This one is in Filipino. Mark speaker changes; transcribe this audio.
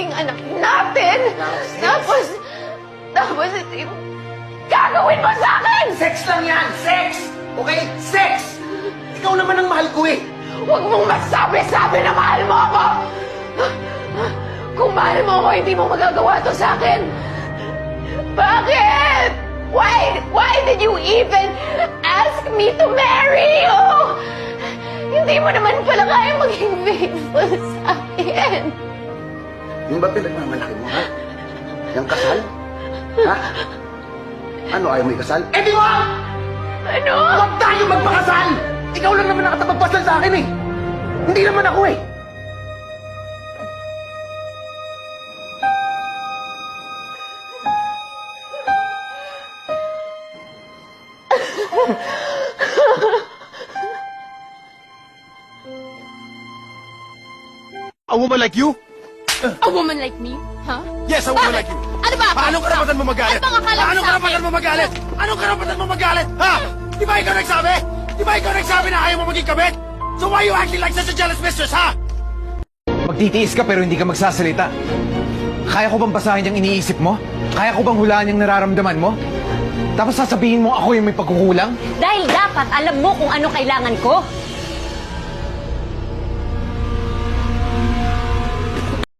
Speaker 1: magiging anak natin. Tapos, tapos ito yung gagawin mo sa akin!
Speaker 2: Sex lang yan! Sex! Okay? Sex! Ikaw naman ang mahal ko eh!
Speaker 1: Huwag mong masabi-sabi na mahal mo ako! Kung mahal mo ako, hindi mo magagawa to sa akin! Bakit? Why? Why did you even ask me to marry you? Hindi mo naman pala kaya maging faithful sa akin.
Speaker 2: Yung ba pinagmamalaki mo, ha? Yung kasal? Ha? Ano, ayaw mo ikasal? Eh di wag!
Speaker 1: Ano?
Speaker 2: Huwag tayo magpakasal! Ikaw lang naman nakatapagpasal sa akin eh! Hindi naman ako eh!
Speaker 3: A woman like you?
Speaker 4: A woman like me? Huh?
Speaker 3: Yes, a woman like you.
Speaker 4: Ano ba? ako?
Speaker 3: Anong karapatan mo magalit?
Speaker 4: Ano bang akala mo
Speaker 3: Anong
Speaker 4: sa
Speaker 3: karapatan
Speaker 4: akin?
Speaker 3: mo magalit? Anong karapatan mo magalit? Ha? Di ba ikaw nagsabi? Di ba ikaw nagsabi na ayaw mo maging kabit? So why you acting like such a jealous mistress, ha?
Speaker 5: Magtitiis ka pero hindi ka magsasalita. Kaya ko bang basahin yung iniisip mo? Kaya ko bang hulaan yung nararamdaman mo? Tapos sasabihin mo ako yung may pagkukulang?
Speaker 6: Dahil dapat alam mo kung ano kailangan ko.